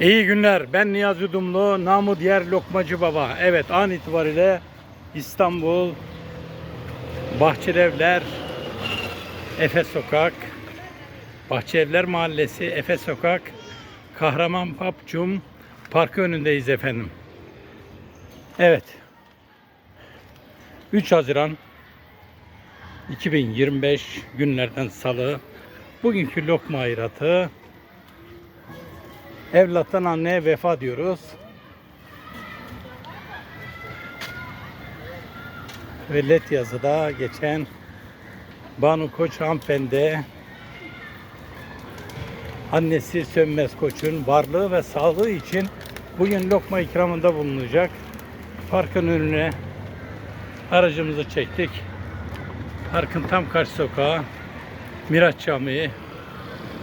İyi günler. Ben Niyazi Yudumlu, namı diğer Lokmacı Baba. Evet, an itibariyle İstanbul, Bahçelievler, Efes Sokak, Bahçelievler Mahallesi, Efes Sokak, Kahraman Papçum Parkı önündeyiz efendim. Evet. 3 Haziran 2025 günlerden salı. Bugünkü lokma ayratı Evlattan anneye vefa diyoruz. Ve let yazıda geçen Banu Koç hanımefendi annesi Sönmez Koç'un varlığı ve sağlığı için bugün lokma ikramında bulunacak. Parkın önüne aracımızı çektik. Parkın tam karşı sokağı Miraç Camii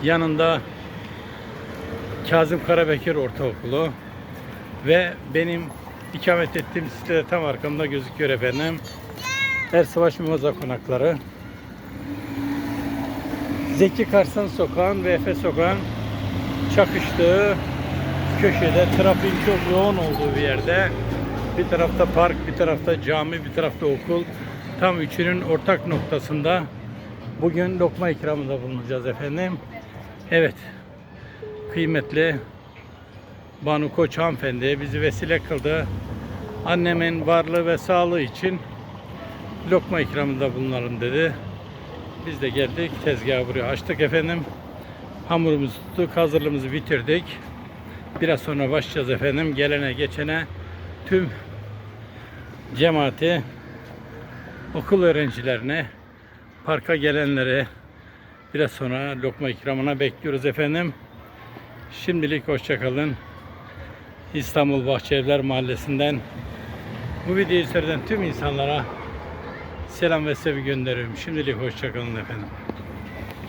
yanında Kazım Karabekir Ortaokulu ve benim ikamet ettiğim sitede tam arkamda gözüküyor efendim. Ersavaş Mimoza Konakları. Zeki Karsan Sokağı'nın ve Efe Sokağı'nın çakıştığı köşede trafiğin çok yoğun olduğu bir yerde bir tarafta park, bir tarafta cami, bir tarafta okul. Tam üçünün ortak noktasında bugün lokma ikramında bulunacağız efendim. Evet, kıymetli Banu Koç hanımefendi bizi vesile kıldı. Annemin varlığı ve sağlığı için lokma ikramında bulunalım dedi. Biz de geldik tezgahı buraya açtık efendim. Hamurumuzu tuttuk, hazırlığımızı bitirdik. Biraz sonra başlayacağız efendim. Gelene geçene tüm cemaati, okul öğrencilerine, parka gelenlere biraz sonra lokma ikramına bekliyoruz efendim. Şimdilik hoşçakalın. İstanbul Bahçelievler Mahallesi'nden bu videoyu seyreden tüm insanlara selam ve sevgi gönderiyorum. Şimdilik hoşçakalın efendim.